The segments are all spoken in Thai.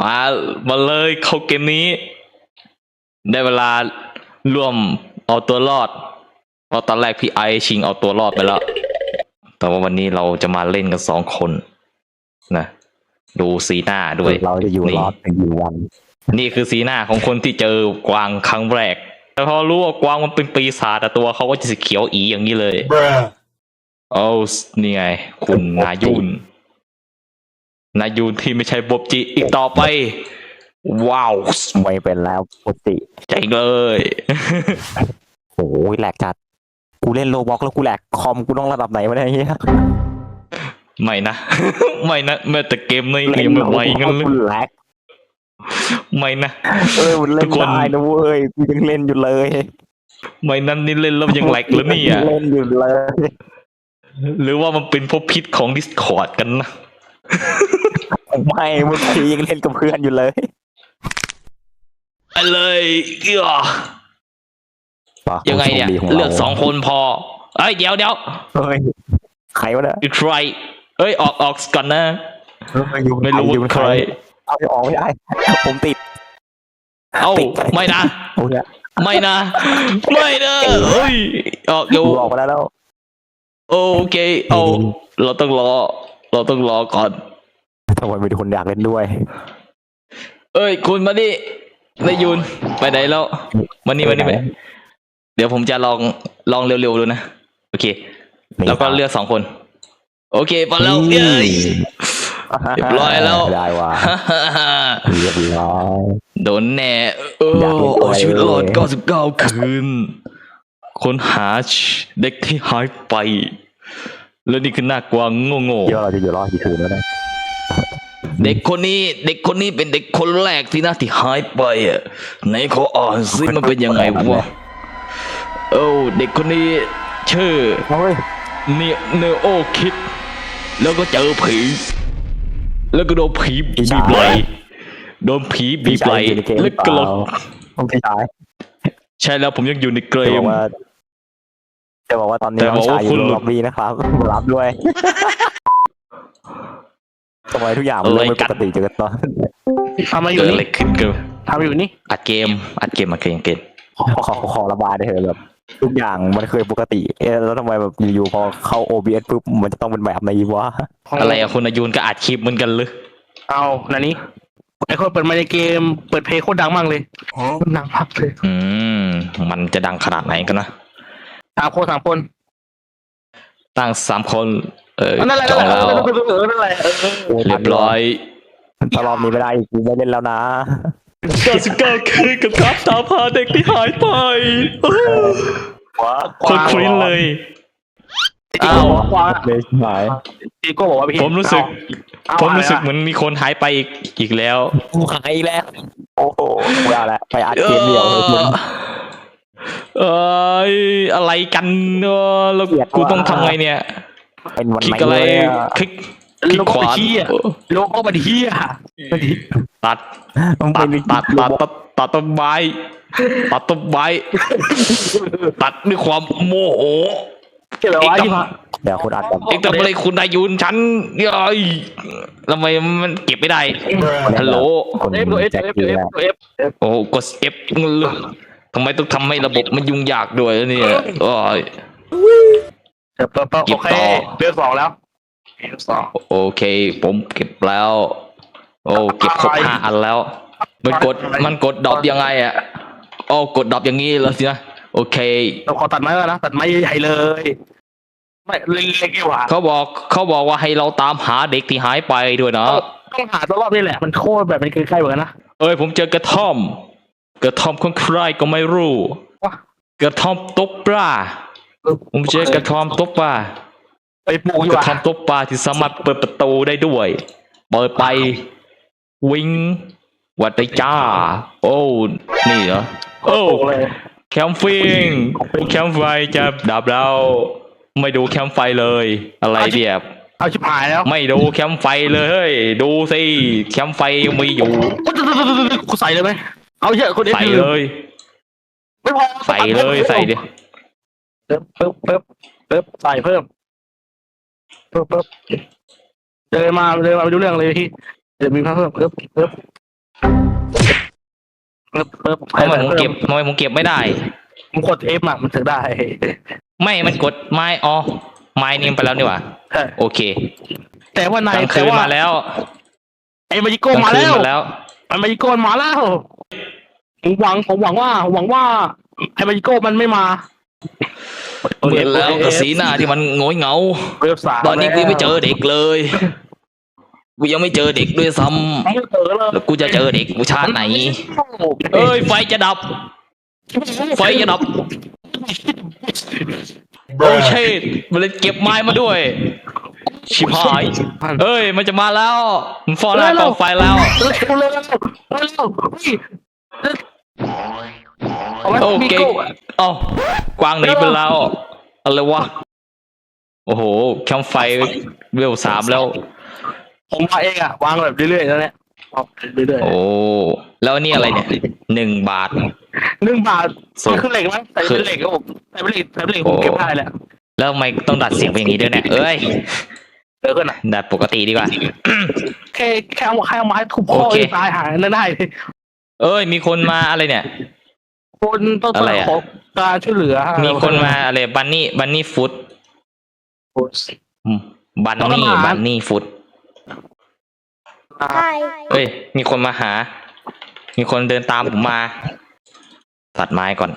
มา มาเลยเข้าเกมนี้ ได้เวลาร่วมเอาตัวรอดเพราะตอนแรกพี่ไอซ์ชิงเอาตัวรอดไปแล้ว แต่ว่าวันนี้เราจะมาเล่นกันสองคน นะ ดูสีหน้าด้วย เราจะอยู่รอดเป็นอยู่วัน นี่คือสีหน้าของคนที่เจอกวางครั้งแรก แต่พอรู้ว่ากวางมันเป็นปีศาจแต่ตัวเขาก็จะสีเขียวอีอย่างนี้เลย Bruh. เอานี่ไง คุณนายุน นายุนที่ไม่ใช่บบจิอีกต่อไป ว้าว ไม่เป็นแล้วปกติเจ๋งเลย โอ้ยแหลกจัด กูเล่นโลบ็อกแล้วกูแหลกคอมกูต้องระดับไหนวะเนี่ยไอ้เฮียไม่นะ ไม่นะแม้แต่เกมนี้ยังไม่ไหวงั้นเลยกูแหลกไม่นะ เออมันเล่ทุนกคน ได้นะเว้ยกูยังเล่นอยู่เลยไม่นั้นนี่เล่นแล้วยังแหลกแล้วเนี่ยเล่นอยู่เลย หรือว่ามันเป็นเพราะพิษของ Discord กันนะ ไม่เมื่อกี้ยังเล่นกับเพื่อนอยู่เลยไปเลยเอ้อป่ะยังไงเนี่ยผู้โชคดีขราเลือกสองคนพอเอ้ยเดี๋ยวเดี๋ยวเฮ้ยใครวะเนี่ยใครเอ้ยออกออกก่อนนะไม่รู้ว่าใครเอาไปออกไม่ได้ผมติด เอ้าติดไม่นะโอ้ยไม่นะไม่นะเฮ้ยออกอยู่กูออกมาได้แล้วโอเคเอาเราต้องรอ เราต้องรอก่อน ทำไมมีคนอยากเล่นด้วย เอ้ย คุณมาดินายยุนไปไหนแล้วมานี่มานี่ไปเดี๋ยวผมจะลองลองเร็วๆดูนะ โอเค แล้วก็เลือกสองคน โอเคไปแล้วเอ้ยเรียบร้อยแล้วได้ว่ะเรียบร้อยโดนแน่เอออยากเล่นตัวเอาชีวิตรอดเลย99 คืน ค้นหาเด็กที่หายไป แล้วนี่คือหน้ากวางโง่เดี๋ยวเราจะอยู่รอดกี่คืนแล้วนะๆ เด็กคนนี้ เด็กคนนี้เป็นเด็กคนแรกที่น่าที่หายไปอะไหนขออ่านซิมันเป็นยังไงวะโอ้เด็กคนนี้ชื่อเฮ้ยเนเนโอคิด แล้วก็เจอผี แล้วก็โดนผีบีบไหลโดนผีบีบไหลพี่ชายอยู่ในเกมแล้วก็หลดต้องพี่ชายใช่แล้วผมยังอยู่ในเกจะบอมกว่าจะบอกว่าตอนนี้แต่น้บอองกชาว่ายอคุยู่ณในล็อบบี้นะครับรับด้วย ทำไมทุกอย่างมันเริ่มไม่ปกติจากตอนทำมาอยู่เกิดอะไรนี่ขึ้นกันทำอยู่นี่อัดเกม อัดเกมอัดเกมเกมขอขอขอระบายได้เถอะแบบทุกอย่างมันเคยปกติ เอ๊ะแล้วทำไมแบบอยู่ๆพอเข้า OBS ปุ๊บมันจะต้องเป็นแบบนี้วะอะไรอะคุณอายุนก็อัดคลิปเหมือนกันเลยเอานันนี้ไอคนเปิดมาในเกม เปิดเพลงโคตรดังมากเลยดังมากเลยอืม มันจะดังขนาดไหนกันนะ สามคนสามคน ตั้งสามคน เออนั่นแหละจนั่อนงแหละแล้วเออนั่นแหละเออเรียบร้อยถ้ารอบนี้ไม่ได้อีกกูไม่เล่นแล้วนะ99คืนกับครับตามหาเด็กที่หายไปว้าคนคลิ้นเลย อ้าวกวางเลยหายจีโก้บอกว่าพี่ผมรู้สึกเอาผมรู้สึกเอาเหมือนมีคนหายไปอีกอีกแล้ว กูหายแล้วโอ้โหกูเอาละไปอัดเกมเดียวเลยคุณเอยอะไรกันเนอะแล้วเกลียดกูว่ะต้องทำไงเนี่ย เป็นวันคลิไหกนอะไร เลยอะคลิกคลิกโลขโก้วาบันเทียโลโก้บันเทียบันเทียตัดมันตัเป็ดนตัดตัดตัดตัดต้นไม้ตัดต้นไม้ตัดด้วยความโมโหเกี่ยวกับว่าที่เดี๋ยวคุณอัดแบบเอ็งทำอะไรคุณอายุนฉันเอ้ยทำไมมันเก็บไม่ได้ ฮัลโหลคนเอฟตัวเอฟแจ็คเอฟกี้เอฟแล้วตัวเอฟโอ้กด F เลยทำไมต้องทำให้ระบบมันยุ่งยากด้วยเนี่ยโอ้ย เดี๋ยวเปิดโอเคเดือนสองแล้วเดือนสอง โอเค ผมเก็บแล้ว โอ้ เก็บครบห้าอันแล้ว มันกดมันกดดรอปยังไงอะโอ้กดดรอปอย่างนี้แล้วสินะ โอเค เราขอตัดไม้ก่อนนะตัดไม้ใหญ่ๆเลย ไม่เล็กๆดีกว่าเขาบอก เขาบอกว่าให้เราตามหาเด็กที่หายไปด้วยนะ ต้องหาตัวรอบนี่แหละ มันโคตรแบบมันใกล้ๆเหมือนกันนะ เอ้ย ผมเจอกระท่อม กระท่อมของใครก็ไม่รู้ ว้า กระท่อมตบปลา ผมเจอกระท่อมตบปลาไปปลูกดีกกระว่าท่อมตบปลาที่สามารถเปิดประตูได้ด้วย เปิดไป วิ่งหวัดไปจ้า โอ้ นี่เหรอ โอ้ปลูกเลยแคมฟิงแคมไฟจะดับแล้วไม่ดูแคมไฟเลย อะไรเดียบเอาชิบหายแล้ว ไม่ดูแคมไฟเลยเฮ้ยดูสิแคมไฟยังมีอยู่กูใส่เลยไหมเอาเยอะคนเดียวใส่เลย ไม่พอใส่เลยใส่ดิเพิ่มเพิ่มเพิ่มเพิ่มใส่เพิ่มเพิ่มเพิ่มเดินมาเดินมาไปดูเรื่องเลยพี่เดี๋ยวมีเพิ่มเพิ่มเพิ่มเพิ่มเพิ่มทำไมผมเก็บทำไมผมเก็บไม่ได้ผมกดเอฟอะมันถึงได้ ไม่มันกดไม้อ๋อไม้นี่มันไปแล้วนี่หว่าใช่โอเค แต่ว่ากนายลางแต่คืนว่ามาแล้วไอ้มาจิกโก้ลางมาคืนแล้วมาแล้วไอ้มาจิโก้มาแล้วผมหวังผมหวังว่าหวังว่าไอ้มาจิโก้มันไม่มา เหมือนแล้วกับสีหน้าที่มันโงอยเหงา เว็บสามตอนนี้กูยังไม่เจอเด็กเลยกูยังไม่เจอเด็กด้วยซ้ำไม่เจอเลยแล้วกูจะเจอเด็กชาติไหน เอ้ยไฟจะดับ ไฟจะดับโอ้เชดมันเลยเก็บไม้มาด้วย ชิบหาย เอ้ย มันจะมาแล้ว มันฟอลหน้ากองไฟแล้ว เร็วเร็วเร็วเร็วเฮ้ยเอาไว้โอมีเคโก้ เอ้ากวางหนีไปแล้วอะไรวะโอ้โหแคมป์ไฟเวลสามแล้ว ผมวางเองอะ วางแบบเรื่อยๆแล้วเนี่ยวางเรื่อยโอ้แล้วอันนี่อะไรเนี่ยหนึ่งบาทๆหนึ่งบาทสุดมันคือเหล็กมั้ยใส่เป็นเหล็กก็ผมใส่เป็นเหล็กใส่เป็นเหล็กผมเก็บได้แหละแล้วทำไมต้องดัดเสียงเป็นอย่างนี้ด้วยเนี่ยเอ้ยเออก็น่ะดัดปกติดีกว่าแค่แค่เอาแค่เอาไม้ทุบพ่อโอเคตายหายนั่นได้เลยเอ้ยมีคนมาอะไรเนี่ย คนต้องอะไรอะ ขอการช่วยเหลือมีคนมาอะไรบันนี่บันนี่ฟุตบันนี่บันนี่ฟุต Hi. เอ้ย มีคนมาหา มีคนเดินตามผมมา ตัดไม้ก่อน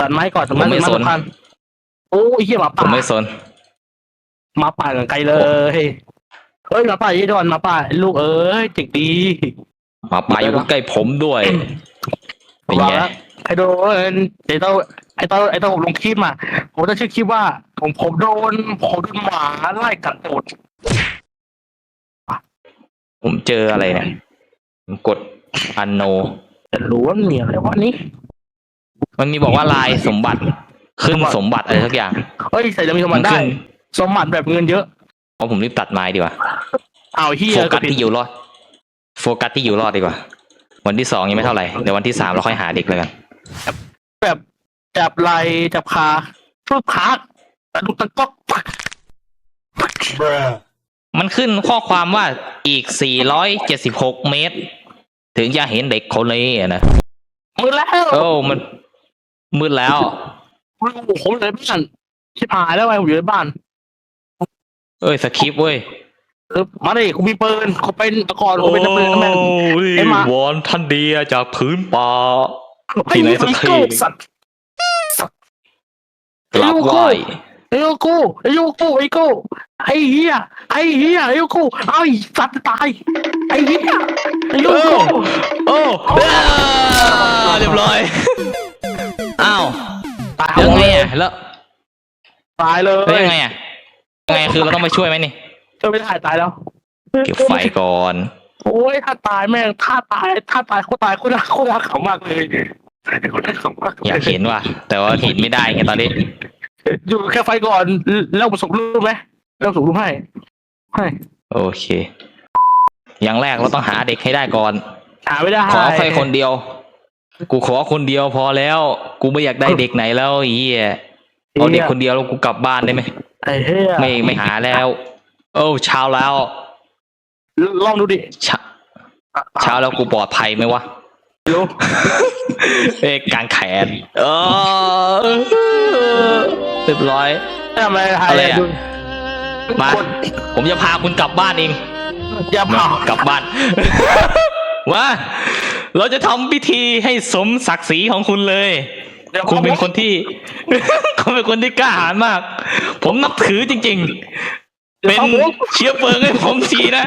ตัดไม้ก่อนตัดไม้ผมไม่ตัดสนสำคัญโอ้ยเฮียหมาผป่ามไม่สน หมาป่ากันไกลเลยเฮ้ยหมาป่ายี่ดอนหมาป่าลูกเอ้ยเด็กดี หมาป่าอยู่ใกล้ผมด้วย เป็นวางไงแล้ว ไอโดนไอโตไอโตไอโตผมลงคลิปมาผมจะชื่อคลิปว่า ผมผมโดนผมโดนหมาไล่กัดโดดผมเจออะไรเนี่ยผมกดอันโน แต่รู้ว่ามีอะไรวะนี่มันมีบอกว่าลายสมบัติ ขึ้นสมบัติอะไรสักอย่างเฮ้ยใส่จะมีสมบัติได้ขึ้นสมบัติแบบเงินเยอะเอาผมรีบตัดไม้ดีกว่าเอาเฮียโฟกัสผิดที่อยู่รอด โฟกัสที่อยู่รอดดีกว่า วันที่สองยังไม่เท่าไหร่เดี๋ยววันที่สามเราค่อยหาเด็กเลยกัน แบบจับไหลจับขาทุบขาแต่ลูกตะก๊อกมันขึ้นข้อความว่าอีก 476 เมตร ถึงจะเห็นเด็กคนนี้อะนะมือแล้วโอ้มันมืดแล้ว ผมอยู่ในบ้านชิบหายแล้วไงผมอยู่ในบ้านเอ้ยสคริปต์เว้ยเออมาดิกูมีปืนกูเป็นตะกอนกูเป็นตะปืนแม่งยไอ้หมา วอนท่านเดียจากพื้นป่า ที่ไหนสักที่ไอ้สัตว์กลับไหวไอ้โยกูไอ้โยกูไอ้กูไอ้เหี้ยไอ้เหี้ยไอ้โยกูไอ้สัตว์ตายไอ้เหี้ยไอ้โยกูโอ้อ่าเรียบร้อยอ้าวตายยังไงอะแล้วตายเลยแล้วยังไงอะยังไงคือเราต้องไปช่วยไหมนี่ช่วยไม่ได้ตายแล้วเก็บไฟก่อน โอ้ยถ้าตายแม่งถ้าตายถ้าตายโคตรตายโคตรน่าโคตรน่าขำมากเลยโคตรน่าขำมากเลอยากเห็นว่ะ แต่ว่าเห็นไม่ได้ไงตอนนี้ อยู่แค่ไฟก่อนแล้วผมส่งรูปไหมแล้วส่งรูปให้ให้ โอเค อย่างแรกเราต้องหาเด็กให้ได้ก่อน หาไม่ได้ขอแค่คนเดียว กูขอคนเดียวพอแล้ว กูไม่อยากได้เด็กไหนแล้วไอ้เหี้ยเอาเด็กคนเดียวแล้วกูกลับบ้านได้ไหมไอ้เหี้ยไม่ไม่หาแล้ว โอ้เช้าแล้ว ลองดูดิเช้าเช้าแล้วกูปลอดภัยไหมวะดูเอ้ยกางแขนเออเรียบร้อยทำอะไรอะไรอะดูมาผมจะพาคุณกลับบ้านเองอย่าเผากลับบ้านว่าเราจะทำพิธีให้สมศักดิ์ศรีของคุณเลยดี๋ยวคุณเป็นคนที่คุณเป็นคนที่กล้าหาญมาก ผมนับถือจริง ๆ เป็นเชื้อเพลิงให้ผมทีนะ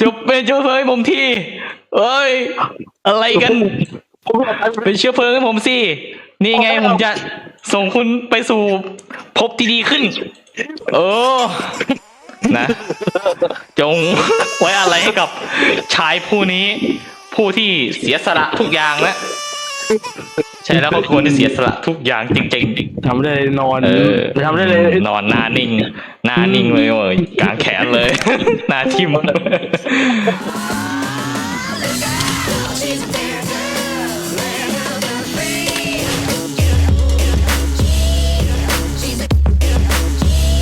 จะเป็นเชื้อเพลิงให้ผมทีเอ้ย อะไรกัน ผมบอกไปเป็นเชื้อเพลิงให้ผมสิ นี่ไงผมจะส่งคุณไปสู่ภพที่ดีขึ้น เออ นะ จงไว้อะไรให้กับชายผู้นี้ ผู้ที่เสียสละทุกอย่างนะ ใช่แล้วเขาควรที่เสียสละทุกอย่างจริงทำได้เลยนอนๆเออทำได้เลยนอนหน้านิ่ง หน้านิ่งเลยเว้ยกลางแขนเลย หน้าทิ่ม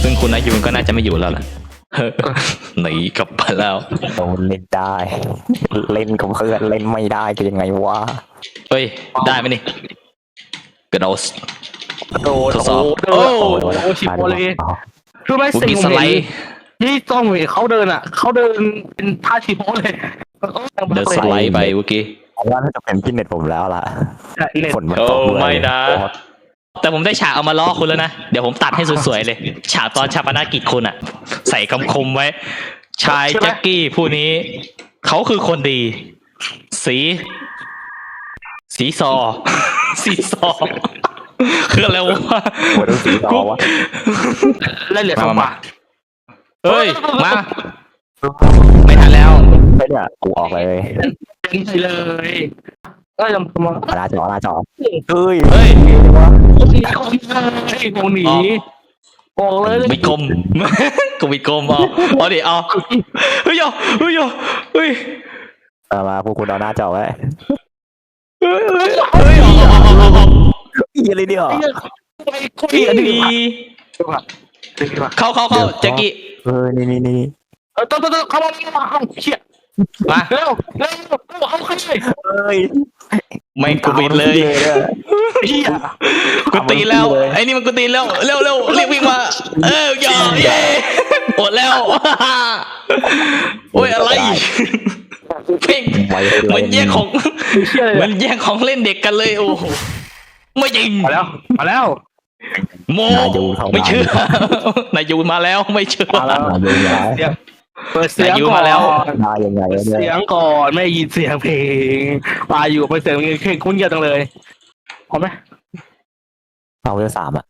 ซึ่งคุณนายูนก็น่าจะไม่อยู่แล้วล่ะ หนีกลับมาแล้วโดนเล่นได้ เล่นกับเพื่อนเล่นไม่ได้จะยังไงวะ เฮ้ย ได้ไหมนี่กระโดดโดนทดสอบ โอ้โหโอ้โหชิบโอเลยคือไม่บุสิ่งกิผมสไลเห็นด์ที่ต้องเห็นเขาเดินอะ เขาเดินเป็นท่าชิโพเลยเดินสไลด์ไปเมื่อกี้ผมว่าน่าจะเป็นพี่เน็ตผมแล้วล่ะเน็ตฝนมันโอ้ตกด้วยไม่นะแต่ผมได้ฉากเอามาล้อคุณแล้วนะ เดี๋ยวผมตัดให้สวยๆเลย ฉากตอนชาปนกิจคุณอะใส่คำคมไว้ ชายแจ็คกี้ผู้นี้ เขาคือคนดี สี สีซอ สีซอ คืออะไรวะหัวต้องสีต่อวะเล่นเหลือสองบาทเฮ้ย มา ไม่ทันแล้วไม่เนี่ยกูออกเลยเป็นไปเลยก็ยังมาหน้าจอหน้าจอเฮ้ย เฮ้ยวะหนีคนเลยคงหนีบอกเลยบิดกลมกูบิดกลมเอาเอาดิเอาเฮ้ยเอาเฮ้ยเอาเฮ้ยเอามาพวกคุณเอาหน้าจอไว้ เฮ้ยเฮ้ยเฮ้ยเอาเอาเอาเอาอีอะไรเนี่ยไปคุยดีเข้าเข้าเข้าแจ็คกี้เออนี่นี่นี่เออต้องต้องต้องเข้ามาเข้ามาเชี่ยมาเร็วเร็วเอาใครเอ้ยไม่กูบิดเลยกูตีแล้วไอ้นี่มันกูตีแล้วเร็วเร็วรีบวิ่งมาเอออย่าเย่หมดแล้วโอ้ยอะไร เพ่งไว้เหมันแย่งของเชี่ยเหเลมันยแย่งของเล่นเด็กกันเลยโอ้โหไม่จริงมาแล้ว มาแล้ว โมไม่เชื่อนายยูนมาแล้วไม่เชื่อมาแล้วมาดูย้ายเสียงเปิดเสียงอายุก่อมาแล้วนมายังไงเปิดเนี่ยเสียงก่อนไม่ได้ยินเสียงเพลงมาอยู่เปิดเสียงเพลงคุ้นเงียบจังเลยพร้อมไหมเอาเรื่องสามอะ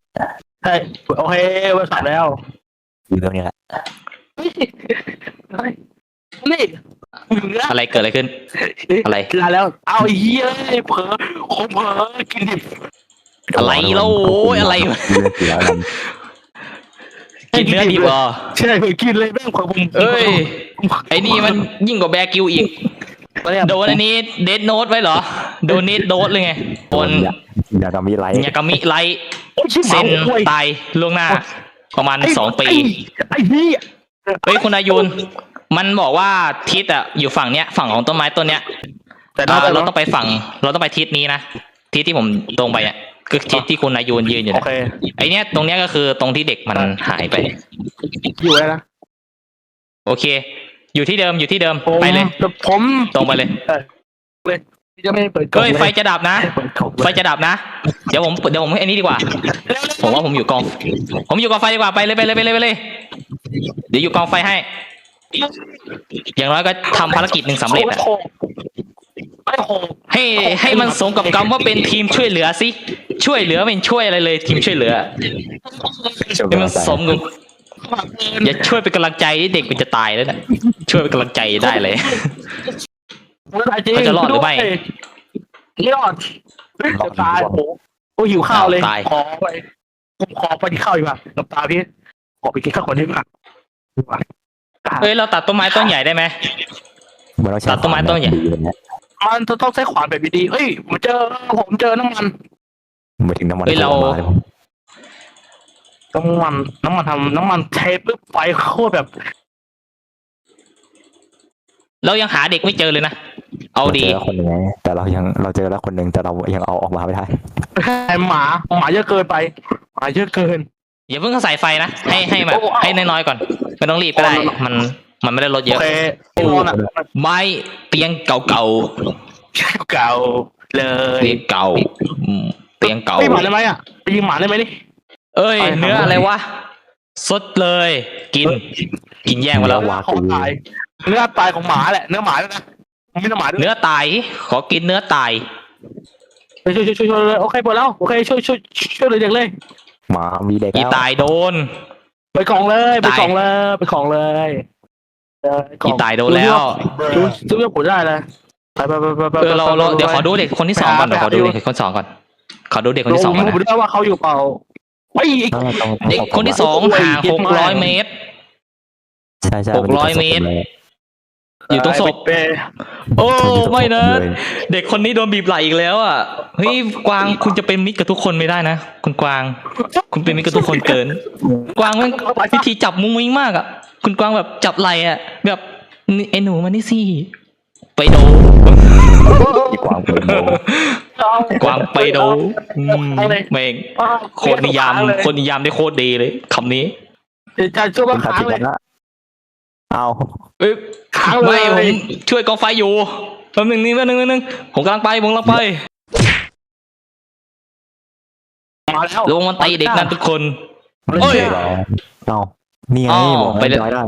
ใช่โอเคเปิดสามแล้วอยู่เรื่องนี้แหละนี่เหลื ออะไรเกิดอะไรขึ้น อะไรลาแล้ว เอาไอ้เหี้ยเผลอคงเผลอกินดิบอะไรแล้วโอ้ยอะไรวะเรื่องเสียแล้วกินเนื้อดีกว่าใช่เผลอกินเลยแม่งของผมเอ้ยไอ้นี่มันยิ่งกว่าแบร์กิวอีกโดนอันนี้เดดโนตไว้เหรอ โดนนิดโดนเลยไงโดนอย่าทำมีไรยากามิไลท์โอ้ยชิบเซ็นหายตายล่วงหน้า ประมาณสองปีไอ้เหี้ยเฮ้ยคุณอายุน มันบอกว่าทิศอะอยู่ฝั่งเนี้ยฝั่งของต้นไม้ต้นเนี้ยแต่อ่าเราเราต้องไปฝั่ง เราต้องไปทิศนี้นะทิศที่ผมตรงไปอะคือทิศที่คุณอายุนยืนอยู่โอนะเคไอเนี้ยตรงเนี้ยก็คือตรงที่เด็กมันหายไป อยู่แล้วนะโอเค อยู่ที่เดิมอยู่ที่เดิมผมไปเลยผมตรงไปเลยจะไม่เปิดกล่องเฮ้ยไฟจะดับนะเปิดกล่องไฟจะดับนะ เดี๋ยวผมเดี๋ยวผมอันนี้ดีกว่า ผมว่าผมอยู่กอง ผมอยู่กองไฟดีกว่าไปเลยไปเลยไปเลยไปเลย เดี๋ยวอยู่กองไฟให้ อย่างน้อยก็ทำภารกิจหนึ่งสำเร็จอะไม่โหให้ให้มันสมกับคำว่าเป็นทีมช่วยเหลือสิ ช่วยเหลือไม่ช่วยอะไรเลย ทีมช่วยเหลือให้มันสมกับอย่าช่วยเป็นกำลังใจที่เด็กมันจะตายแล้วนะช่วยเป็นกำลังใจได้เลยเขาจะรอดหรือไม่รอดจะตายโอ้โหโอ้หิวข้าวเลยตาย ขอไปผมขอไปกินข้าวดีกว่าน้ำตาพี่ขอไปกินข้าวก่อนได้ไหมครับ เอ้ยเราตัดต้นไม้ต้นใหญ่ได้ไหมมันต้องใช้ตัดต้นไม้ต้นใหญ่ มันจะต้องใช้ขวานแบบดีๆเอ้ยผมเจอผมเจอน้ำมันมาถึงน้ำมันเฮ้ยเรามาเลยน้ำมันน้ำมันทำน้ำมันเทปุ๊บไฟโคตรแบบเรายังหาเด็กไม่เจอเลยนะ เอาดีเจอคนหนึ่งไงแต่เรายังเราเจอแล้วคนหนึ่งแต่เรายังเอาออกมาไม่ได้ ไอหมาหมาเยอะเกินไปหมาเยอะเกิน อย่าเพิ่งใส่ไฟนะ ให้ให้แบบโอ้เอาให้น้อยๆก่อนไม่ต้องรีบก็ได้ มันมันไม่ได้ลดเยโออะเคไอ้นอนอะไม้เตียงเก่าเก่าเลๆยเตียงเก่าอืมเตียงเก่าไม่หมาได้ไหมอะไปยิงหมาได้ไหมนี่ เอ้ย ไปหาเนื้ออะไรวะสดเลย กิน กินแย่งมาแล้ววาขอกูตาย เนื้อตายของหมาแหละ เนื้อหมาด้วยนะไม่เนื้อหมาด้วยเนื้อตาย ขอกินเนื้อตาย ช่วยช่วยช่วยช่วยเลยโอเคหมดแล้ว โอเคช่วยช่วยช่วยเลยเด็กเลยห มามีเด็กอีแล้วตายโดน ไปกล่องเลยไปตายกล่องเลยไปกล่องเลยเออกล่อีองตายโดนแล้ว ดูซื้อเรื่องผมได้เลยไปไปไปไปไปเออเราเราเดี๋ยวขอดูเด็กคนที่สองก่อนไปเดี๋ยวหาขอดูไปหาเด็กคนที่สองก่อน ขอดูเด็กคนที่สองก่อนดูนะดูได้ว่าเขาอยู่เปล่าไอ้ต้องต้องเด็กคนที่สองห่างหกร้อยเมตร ใช่ใช่หกร้อยเมตร อยู่ตรงศพ ไปโอ้ไม่นะ เด็กคนนี้โดนบีบไหลอีกแล้วอะเฮ้ยกวางคุณจะเป็นมิตรกับทุกคนไม่ได้นะคุณกวาง คุณเป็นมิตรกับทุกคนเกิน กวางแม่งวิธีจับมุ้งมิ้งมากอะ คุณกวางแบบจับไหล่อะแบบนี่ไอ้หนูมานี่สิไปโดอีกวางเป็นโมกวางไปโดอืมแม่งโคตรนิยามโคตรนิยามได้โคตรดีเลยคำนี้จะช่วยคุมาณตัดค้างสินเลกัยนละ เอาเอ้ยค้างเลไม่ยผมช่วยกองไฟอยู่แป๊บหนึงนี่แป๊บหนึงแป๊บหนึงผมกำลังไปผมกำลังไป มาแล้ว ลงมันตีเด็กนั่นทุกคน โอ้โอ้ยยเอานี่ไงอ๋อบอกไปให้เลยย้อยได้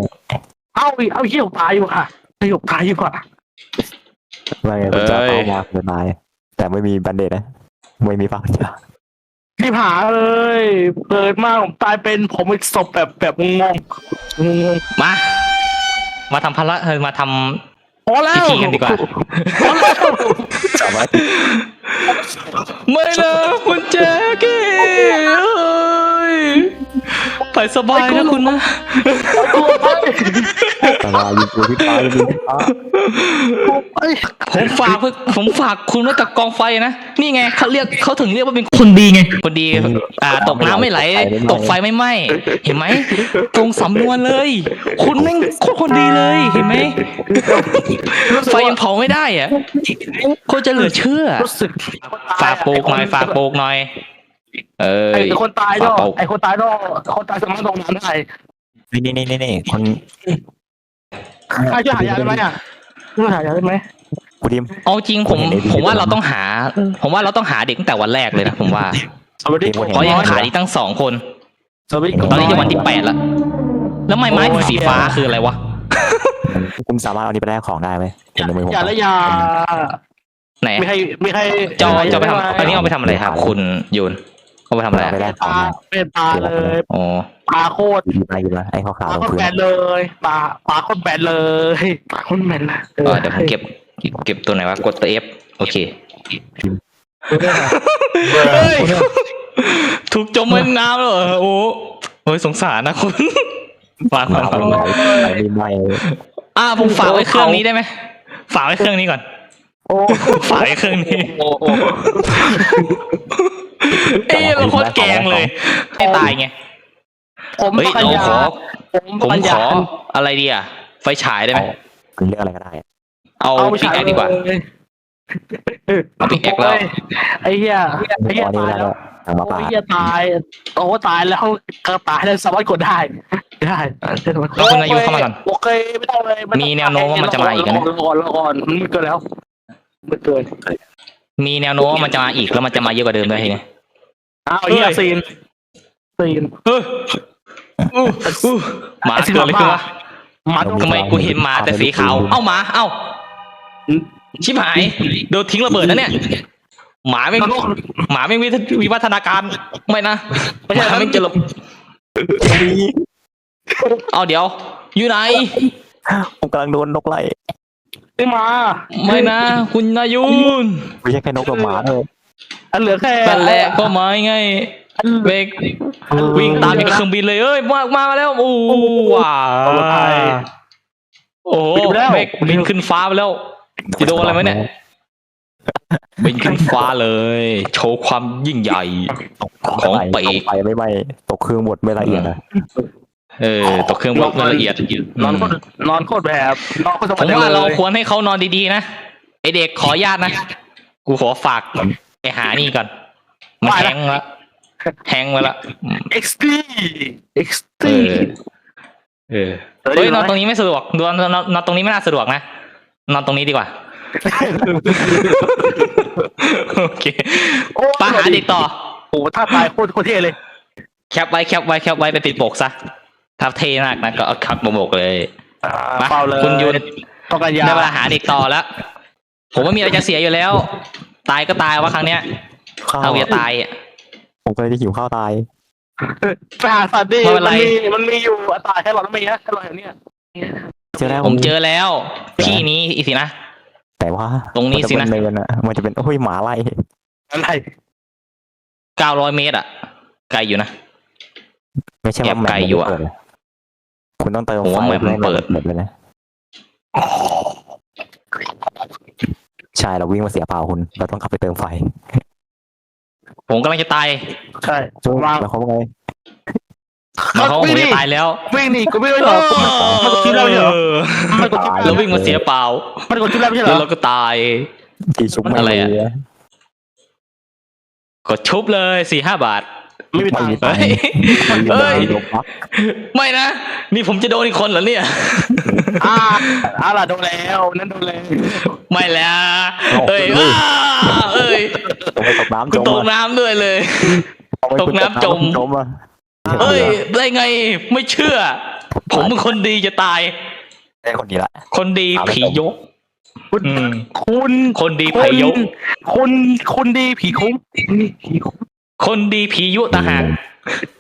เอาอีเอาเหี้ยตายอยู่ค่ะหยกตายอยู่ค่ะไม่ไงคุณจะเอามาเป็นนายแต่ไม่มีแบนเดดนะ ไม่มีฟังจ้ารีบหาเลยเปิดมาผมตายเป็นผมเป็นศพแบบแบบงงงงงมา มาทำภาระเออมาทำพอแล้วพิธีกันดีกว่า พอแล้วจับไว้ไม่นะคุณแจ๊กกี้เอ้ย ไปสบายนะคุณนะตัวไปแต่ว่ายิงปืนที่ฟ้ายิงปืนที่ฟ้าไอ้ยผมฝากไว้ผมฝากคุณไว้กับกองไฟนะนี่ไงเขาเรียกเขาถึงเรียกว่าเป็นคนดีไงคนดีอ่าตกน้ำไม่ไหล ตกไฟไม่ไหม้เห็นไหมตรงสำนวนเลย คุณแม่งโคตรคนดีเลยเห็นไหมไฟยังเผาไม่ได้อะโคตรจะเหลือเชื่อรู้สึกฝากโปกหน่อยฝากโปกหน่อย เออไอ้คนตายเนาะฝากโปกไอ้คนตายเนาะคนตายสามารถลงน้ำได้นี่นี่นี่นี่คนใครช่วยหายาได้ไหมอะช่วยหายาได้ไหมกูดิม เอาจริงผมผมเห็นในวิดีโอ ผมว่าเราต้องหา ผมว่าเราต้องหาเด็กตั้งแต่วันแรกเลยนะผมว่าสวัสดีผมเห็นเพราะยังขาดอีกตั้งสองคน สวัสดีตอนนี้จะวันที่แปดแล้วแล้วไม้ไม้สีฟ้าคืออะไรวะคุณสามารถเอานี้ไปแลกของได้ไหมเห็นในมือผมอย่าละยาไหนไม่ให้ไม่ให้จะเอาจะไปทำอันนี้เอาไปทำอะไรครับ คุณยูน เอาไปทำอะไรเอาไปแลอะกขปองลาได้เป็นปลาเลยอ๋อปลาโคตรหยิบมาหยิบมาไอ้ขาวปลาๆตรงโคตรพื้นแบนเลยปลาปลาโคตรแบนเลยปลาโคตรแบนเลยเออเดี๋ยวผมเก็บเก็บตัวไหนวะกดตัว F โอเค เฮ้ยถูกจมไว้ในน้ำแล้วเหรอโอ้โอ้ยสงสารนะคุณฝากมาฝากไปฝากไหนไม่ไหม้อ่าผมฝากไว้เครื่องนี้ได้ไหมฝากไว้เครื่องนี้ก่อนโอ้ฝากไว้เครื่องนี้โอ้โห เอ้ยเราโคตรแกงเลยไม่ตายไงผมเฮ้ยปัญเราญาขอผมผมปัญขญาออะไรดีอะไฟฉายได้ไหมคุณเลือกอะไรก็ได้ เอาเอาปิกแอคดีกว่าเอาปิกแอคแล้วไอ้เหี้ยไอ้เหี้ยอ๋อนี่ตายได้แล้วเอามาโอ้ปายเหี้ยตายโอ้ตายแล้วก็ตายแล้วสามารถกดได้ ได้เอาคุณอายุเข้ามาก่อน โอเคไม่ต้องเลยไต้องมีแนวโน้มว่ามันจะมาอีกนะ รอก่อนรอก่อนมันเกินแล้วมันเกิน มีแนวโน้มว่ามันจะมาอีกแล้วมันจะมาเยอะกว่าเดิมด้วยทีนี้อ้าวเฮียซีนซีนเฮ้ยอู้อู้หมาเกิดอะไรขึ้นวะมาทำไมกูเห็นหมาแต่สีขาวเอ้าหมาเอ้าชิบหายโดนทิ้งระเบิดนะเนี่ย หมาไม่งหมาไม่งวิทวิวัฒนาการไม่นะหมาไม่งจะระเอาเดี๋ยว อยู่ไหนผมกำลังโดนนกไล่ ไม่มาไม่นะ คุณนายุนไม่ใช่แค่นกกับหมาเลยอันเหลือแค่แต่แหละก็มาไงอันเหเบลือรกวิ่งตามอย่างกับเครื่องบินเลยเอ้ยมามาแล้วโอ้ว้าโอ้โหเบรกบินขึ้นฟ้าไปแล้วจะโดนอะไรไหมเนี่ยบินขึ้นฟ้าเลย โชว์ความยิ่งใหญ่ของปีกไปไม่ไหม้ตกเครื่องหมดไม่ละเอียดนะ เออตกเครื่องแบบละเอียดนอนโคตรนอนโคตรแบบนอนโคตรสผมบายว่าเราเลยควรให้เขานอนดีๆนะไอเด็กขออนุญาตนะ กูขอฝากไปหานี่ก่อนมันแฮงก์ละแฮงก์ไว้ละอืมเอ็กซ์ตีเอ็กซ์เอตีอเออเฮ้ยนอนตรงนี้ไม่สะดวกนอนนอนนอนตรงนี้ไม่น่าสะดวกนะนอนตรงนี้ดีกว่าโอเคไปหาเด็กต่อโอ้โหถ้าตายโคตรโคตรเท่เลยแคปไว้แคปไว้แคปไว้ไปติดปกซะ ถ้าเท่มากนะก็เอาคักมาบอกเลยมาเปล่าเลยคุณยุนต้องการยาได้เวลาหาเด็กต่อแล้ว ผมไม่มีอะไรจะเสียอยู่แล้ว ตายก็ตายวะครั้งเนี้ยข้าวเอาอย่าตายอะ ผมก็เลยจะหิวข้าวตาย ไปหาสัตว์ดิไม่เป็นไรมันมีมันมีอยู่อะตายแค่หลอดไม่มีนะแค่หลอดอย่างเนี้ยเจอแล้วผมเจอแล้ว ที่นี้อีกสินะ แต่ว่าตรงนี้สินะ มัจเป็เนินอะมันจะเป็นโอ้ยหมาไล่อะไรเก้าร้อยเมตรอะ ไกลอยู่นะ ไม่ใช่ว่าแอบไกลอยู่อะแมปมันไม่เปิด คุณต้องเติมผมว่าไฟแมปมันเปิด หมดเลยนะใช่เราวิ่งมาเสียเปล่าคุณ เราต้องขับไปเติมไฟผมกำลังจะตายใช่ ช่วยวาง แล้วเขาว่าไง หมายความว่าผมจะตายแล้ววิ่งหนีกูไม่ได้หรอกมันกดชิปแล้วไม่ใช่เหรอ มันกดชิปเราวิ่งมาเสียเปล่ามันกดชิปแล้วไม่ใช่เหรแล้วอเราก็ตาย ที่ชุบไม่อะไรอะเลยกดชุบเลยสี่ห้าบาท ไม่มีตังค์เฮ้ยเฮ้ยลบพักไม่นะ นี่ผมจะโดนอีกคนเหรอเนี่ยอ่าอ่าล่ะโดนแล้วนั่นโดนแล้วไม่แล้วเอ้ยอ้าเอ้ยต้องไปตกน้ำกูจมตกอะน้ำด้วยเลยต้องไปตกน้ำจมจมอะเอ้ยได้ไงไม่เชื่อ ผมเป็นคนดีจะตายไอ้คนนี้แหละคนดีผียกคุณอืมคุณคนดีคุผีณยกคุณคุณดีผีคุ้มผีคุ้ม คนดีผียุต่างหาก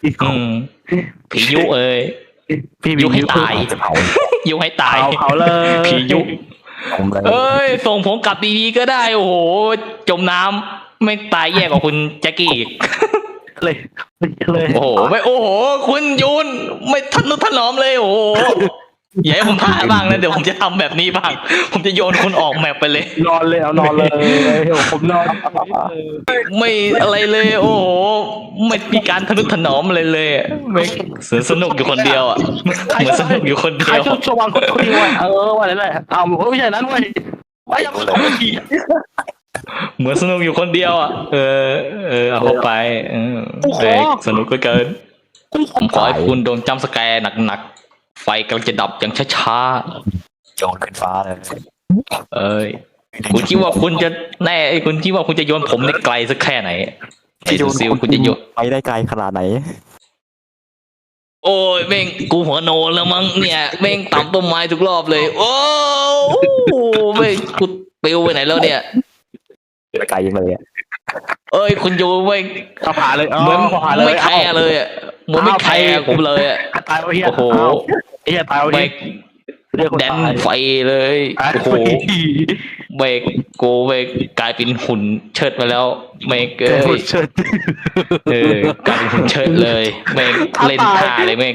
ผีอืคุ้มมผียุเอ้ยพี่ยุให้ตายจะเผายุให้ตายเผาเผาเลยผียุผมเลยเอ้ย ส่งผมกลับดีๆก็ได้ โอ้โห จมน้ำไม่ตายแย่กว่าคุณแจ็คกี้อีกเลยเลย โอ้โหไม่โอ้โห คุณยูนไม่ทันนุถนอมเลย โอ้โห อย่าให้ผมพลาดบ้างนะเดี๋ยวผมจะทำแบบนี้บ้าง ผมจะโยนคุณออกแมปไปเลย นอนเลยเอานอนเลยผมนอนไม่อะไรเลย โอ้โหไม่มีการทนุถนอมอะไรเลยอะไม่สนุกอยู่คนเดียวอะเหมือนสนุกอยู่คนใครเดียวชอบชอบวางคนคนนี้ไว้เออว่าอะไรแหละเอาไม่ใช่นั้นเว้ยไม่ยังไม่ต้องไปขี่เหมือนสนุกอยู่คนเดียวอะเออเออเอาเข้าไปเออเฮ้ยสนุกก็เกินกูขผมขอให้คุณโดนจำสแกร์หนักๆ ไฟกำลังจะดับอย่างช้าโยนขึ้นฟ้าเลยๆ เอ้ย คุณคิดว่าคุณจะแน่ไอ้คุณคิดว่าคุณจะโยนผมได้ไกลสักแค่ไหนไอ้ดูซิวคุณจะโยน ไปได้ไกลขนาดไหน โอ้ยแม่งกูหัวโนแล้วมั้งเนี่ยแม่งต่ำต้นไม้ทุกรอบเลย โอ้โหแม่งกูปลิวไปไหนแล้วเนี่ย ไปไกลยังเลยอะ เอ้ยคุณยูแม่งเอาผ่าเลยเหมือนผ่าเลยไม่แคร์เลยอะเหมือนไม่แคร์ผมเลยอะตายเฮียโอ้โหเฮียตายแม่เฮียงเรียกคนแดนตายไฟเลยตายโอ้โหเบรกโกเบรกกลายเป็นหุ่นเชิดมาแล้วเมกเอ้ยเชิดเออกลายเป็นหุ่นเชิดเลยเมงเล่นท่าเลยเมง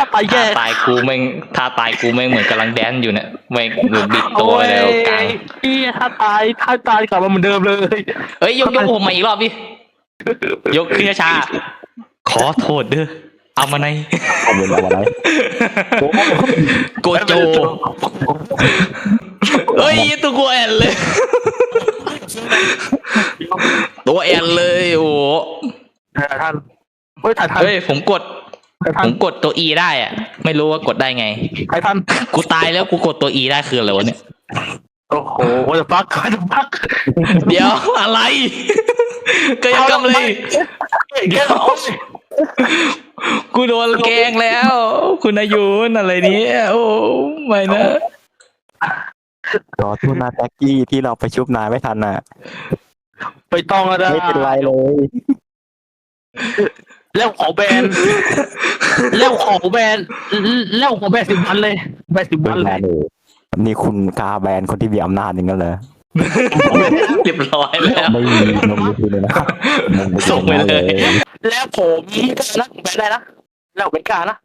ถ้าตายท่าแย่ตายกูเมงท่าตายกูเมงเหมือนกำลังแดนอยู่เนี่ยเมงหลุดบิดตัวไปแล้วกลางเฮียถ้าตายถ้าตายกลับมาเหมือนเดิมเลย เอ้ยยกยกผมมาอีกรอบดิยกขึ้นช้าๆขอโทษเด้อเอามาในผมเป็นอะไรโกโจเอ้ยตัวกูแอนเลย ตัวแอนเลยโอ้โหท่านเฮ้ยถ่ายทันเฮ้ยผมกด ถ่ายผทันมกดตัว E ได้อะไม่รู้ว่ากดได้ไงถ่ายทันกูตายแล้วกูกดตัว E ได้คืออะไรวะเนี่ย โอ้โหว่าจะพักว่าจะพักเดี๋ยวอะไรก็ยังกำเลย เดี๋ยวเอาสิกูโดนแกล้งแล้ว คุณอายุนอะไรเนี้โอ้ไม่นะขอโทษนะแจ็คกี้ที่เราไปชุบนายไม่ทันน่ะ ไปต้องก็ได้ไม่เป็นไรเลย แล้วขอแบนแล้วขอแบนแล้วขอแบนสิบวันเลย แบนสิบเป็วันนแบเลยนเลยนี่คุณกาแบนคนที่มีอำนาจอย่างนั้นเลยเรียบร้อยแล้วไม่มีนมเลยนะนมม่ส่งไปเลย แล้วผมนะแบนได้นะแล้วเป็นกล้านะ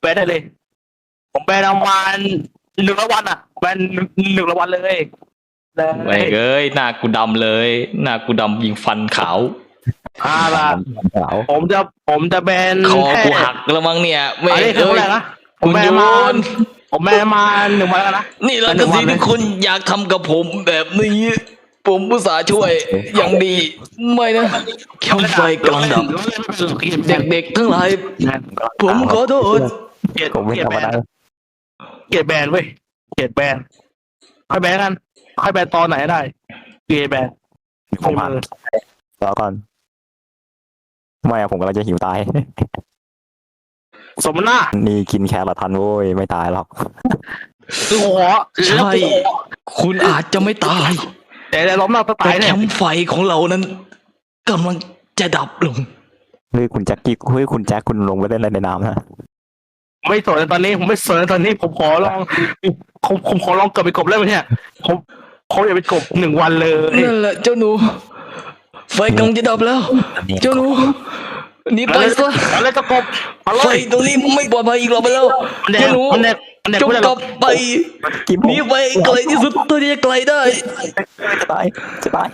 แบนได้เลย ผมแบนประมาณหนึ่งละวันอะแบนหนึ่งละวันเลยไอ้เอ้ยหน้ากูดำเลย หน้ากูดำยิงฟันขาว อ่าล่ะสาวผมจะผมจะแบนคอแค่กูหักแล้วมั้งเนี่ยไม่อันนี้คือเอ้เท่ายไหร่นะผมคุณแบนยูมานผมแบนมาหนึ่งวันแล้วนะนี่แหละคือสิ่งที่คุณอยากทำกับผมแบบนี้ผมอุตส่าห์ช่วยอย่างดีไม่นะแค่ไฟกำลังดับเด็กๆทั้งหลายผมขอโทษเกลียดผมไม่เกลียดธรรแบมนดาเกลียดแบนเว้ยเกลียดแบนค่อยแบนกันค่อยแบนตอนไหนได้เกลียดแบนผมผ่านรอก่อน ไม่อะผมกำลังจะหิวตาย สมหน้านี่กินแครอททันโว้ยไม่ตายหรอก คือหัวใช่คุณอาจจะไม่ตาย แต่แต่ล้อมหน้าก็แต่ตายแคเนี่ยมป์ไฟของเรานั้นกำลังจะดับลงเฮ้ยคุณแจ็คกี้เฮ้ยคุณแจ็คคุณลงไปเล่นอะไรในน้ำนะไม่สนตอนนี้ผมไม่สนตอนนี้ผมขอลองผมผมขอลองเกิดเป็นกบได้ไหมเนี่ยผมผมอยากเป็นกบหนึ่งวันเลยนั่นแหละเจ้าหนู ไฟกำลังจะดับแล้ว เจ้าหนูหนีไปซะเอาเลยตะกบเอาเลไฟยตรงนี้ไม่ปลอดภัยอีกต่อไปแล้วมันแดเจ้างหนูมันแดงมันแดงจงไม่ได้กหรลัอกบไปกินหนีไปไกลที่สุดเท่าที่จะไกลได้จะตายจะตาย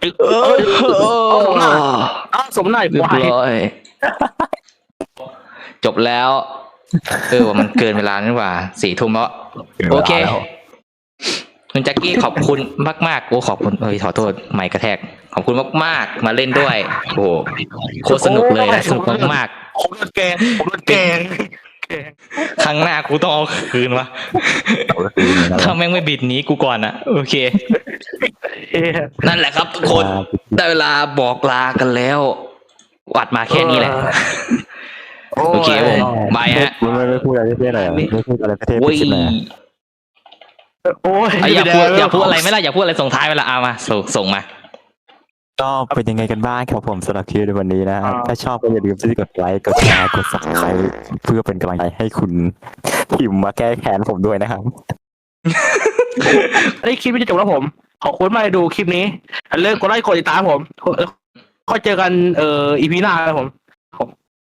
เอเอออเอาสมหน้าอ้าวสมหน้าเรียควาบยร้อยจบแล้วเออว่ามันเกินเวลานี่หว่าสี่ทุ่มแล้วโอเคคุณแจ็คกี้ขอบคุณมากๆโอ้ขอบคุณเอ้ยขอโทษ ไม่กระแทก ขอบคุณมาก ๆ มาเล่นด้วย โอ้โหโคตรสนุกเลยนะสนุกมากผมโดนแกงผมโดนแกงแกงๆครั้งหน้ากูต้องเอาคืนวะก็คืออย่างนั้นถ้าแม่งไม่บิดหนี้กูก่อนอะโอเคเอ๊ะนั่นแหละครับทุกคน ได้เวลาบอกลากันแล้ววัดมาแค่นี้แหละโอเคครับผมบายฮะมันไม่ไม่พูดอะไรเท่ๆหน่อยอะไม่พูดอะไรเท่ๆโอ้ยขึ้นหน่อยอะโอ้ยเอาอย่าพูดอย่าพูดอะไรไหม่ล่ะอย่าพูดอะไรส่งท้ายไปละเอามาส่งส่งมา ก็เป็นยังไงกันบ้างครับผมสำหรับคลิปในวันนี้นะถ้าชอบก็อย่าลืมที่กดไลค์กดแชร์กด subscribe เพื่อเป็นกำลังใจให้คุณพิมพ์มาแก้แค้นผมด้วยนะครับอันนี้คลิปนี้จะจบแล้วผม ขอบคุณมากที่ดูคลิปนี้อย่าลืมกดไลค์กดติดตามผมก็เจอกันเอ่ออีพีหน้าครับผม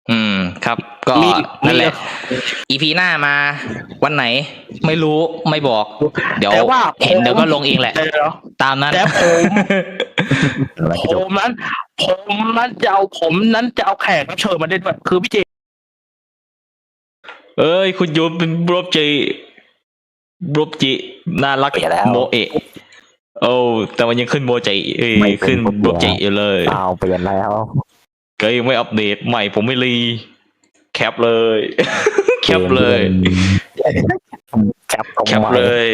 อืมครับ ก็มีนั่นแหละมีอีพีหน้ามาวันไหนไม่รู้ไม่บอก เดี๋ยวแต่ว่าเห็นเดี๋ยวก็ลงเองแหละเดี๋ยวตามนั้นแต่ผมผมนั้น ผมนั้นจะเอาผมนั้นจะเอาแขกรับเชิญมาเล่นด้วยคือพี่เจ เอ้ย คุณโยมเป็นบรบจีบรบจีน่ารักเปลี่ยนแล้วโมเอะโอ้แต่มันยังขึ้นโมจิเอ้ยไม่เป็นขึ้นคนบรบจีเดียวอยู่เลยอ้าวเปลี่ยนแล้ว ก็ยังไม่อัปเดตใหม่ผมไม่รีแคปเลย แคปเลย แคปตรงแคปใหม่เลย